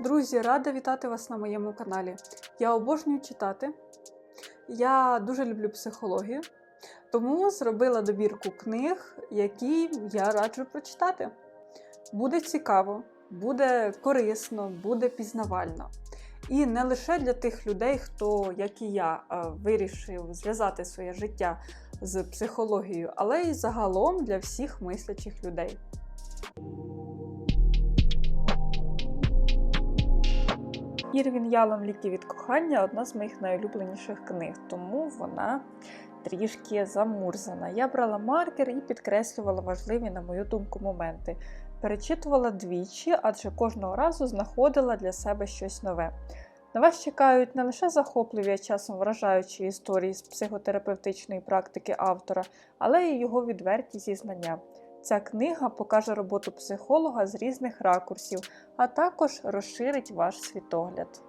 Друзі, рада вітати вас на моєму каналі. Я обожнюю читати. Я дуже люблю психологію, тому зробила добірку книг, які я раджу прочитати. Буде цікаво, буде корисно, буде пізнавально. І не лише для тих людей, хто, як і я, вирішив зв'язати своє життя з психологією, але й загалом для всіх мислячих людей. Ірвін Ялом Ліки від кохання одна з моїх найулюбленіших книг, тому вона трішки замурзана. Я брала маркер і підкреслювала важливі, на мою думку, моменти. Перечитувала двічі, адже кожного разу знаходила для себе щось нове. На вас чекають не лише захопливі, а часом вражаючі історії з психотерапевтичної практики автора, але й його відверті зізнання. Ця книга покаже роботу психолога з різних ракурсів, а також розширить ваш світогляд.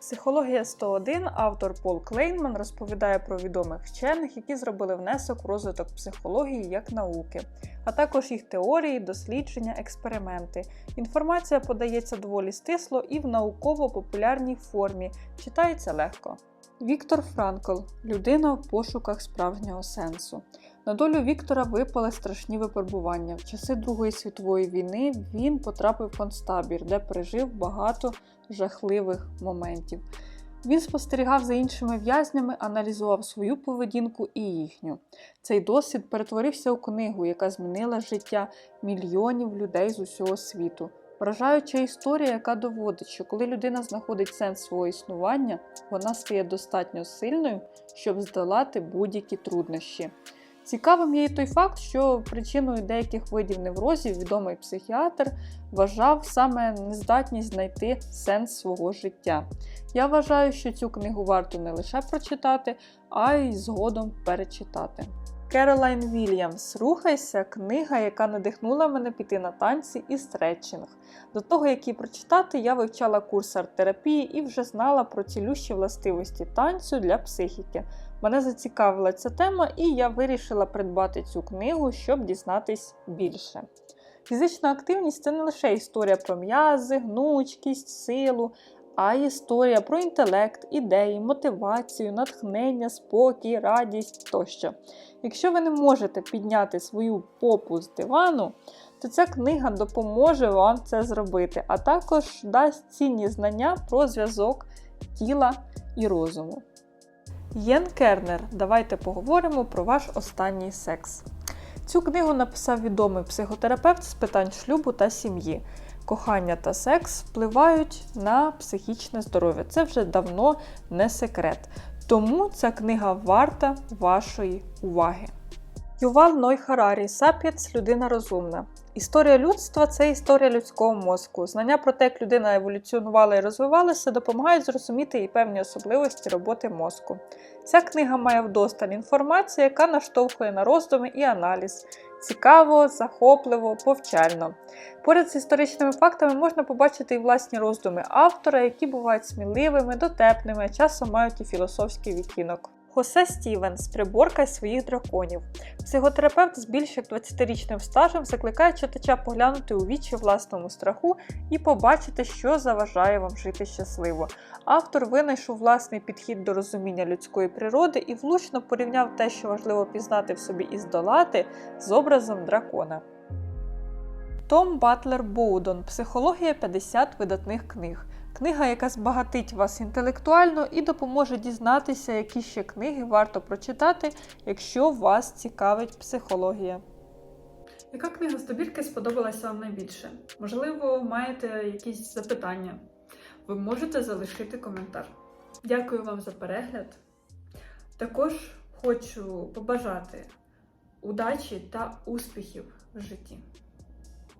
Психологія 101 автор Пол Клейнман розповідає про відомих вчених, які зробили внесок у розвиток психології як науки, а також їх теорії, дослідження, експерименти. Інформація подається доволі стисло і в науково-популярній формі, читається легко. Віктор Франкл людина в пошуках справжнього сенсу. На долю Віктора випали страшні випробування. В часи Другої світової війни він потрапив в концтабір, де пережив багато жахливих моментів. Він спостерігав за іншими в'язнями, аналізував свою поведінку і їхню. Цей досвід перетворився у книгу, яка змінила життя мільйонів людей з усього світу. Вражаюча історія, яка доводить, що коли людина знаходить сенс свого існування, вона стає достатньо сильною, щоб здолати будь-які труднощі. Цікавим є і той факт, що причиною деяких видів неврозів відомий психіатр вважав саме нездатність знайти сенс свого життя. Я вважаю, що цю книгу варто не лише прочитати, а й згодом перечитати. Керолайн Вільямс Рухайся книга, яка надихнула мене піти на танці і стретчинг. До того, як її прочитати, я вивчала курс арт-терапії і вже знала про цілющі властивості танцю для психіки. Мене зацікавила ця тема, і я вирішила придбати цю книгу, щоб дізнатись більше. Фізична активність це не лише історія про м'язи, гнучкість, силу, а історія про інтелект, ідеї, мотивацію, натхнення, спокій, радість тощо. Якщо ви не можете підняти свою попу з дивану, то ця книга допоможе вам це зробити, а також дасть цінні знання про зв'язок тіла і розуму. Єн Кернер, давайте поговоримо про ваш останній секс. Цю книгу написав відомий психотерапевт з питань шлюбу та сім'ї. Кохання та секс впливають на психічне здоров'я. Це вже давно не секрет. Тому ця книга варта вашої уваги. Ювал Ной Харарі Сапіец людина розумна. Історія людства це історія людського мозку. Знання про те, як людина еволюціонувала і розвивалася, допомагають зрозуміти і певні особливості роботи мозку. Ця книга має вдосталь інформації, яка наштовхує на роздуми і аналіз. Цікаво, захопливо, повчально. Поряд з історичними фактами можна побачити і власні роздуми автора, які бувають сміливими, дотепними, часом мають і філософський відтінок. Хосе Стівенс приборкай своїх драконів. Психотерапевт з більш як 20-річним стажем закликає читача поглянути у вічі власному страху і побачити, що заважає вам жити щасливо. Автор винайшов власний підхід до розуміння людської природи і влучно порівняв те, що важливо пізнати в собі і здолати, з образом дракона. Том Батлер Боудон Психологія 50 видатних книг. Книга, яка збагатить вас інтелектуально і допоможе дізнатися, які ще книги варто прочитати, якщо вас цікавить психологія. Яка книга з добірки сподобалася вам найбільше? Можливо, маєте якісь запитання? Ви можете залишити коментар. Дякую вам за перегляд. Також хочу побажати удачі та успіхів в житті.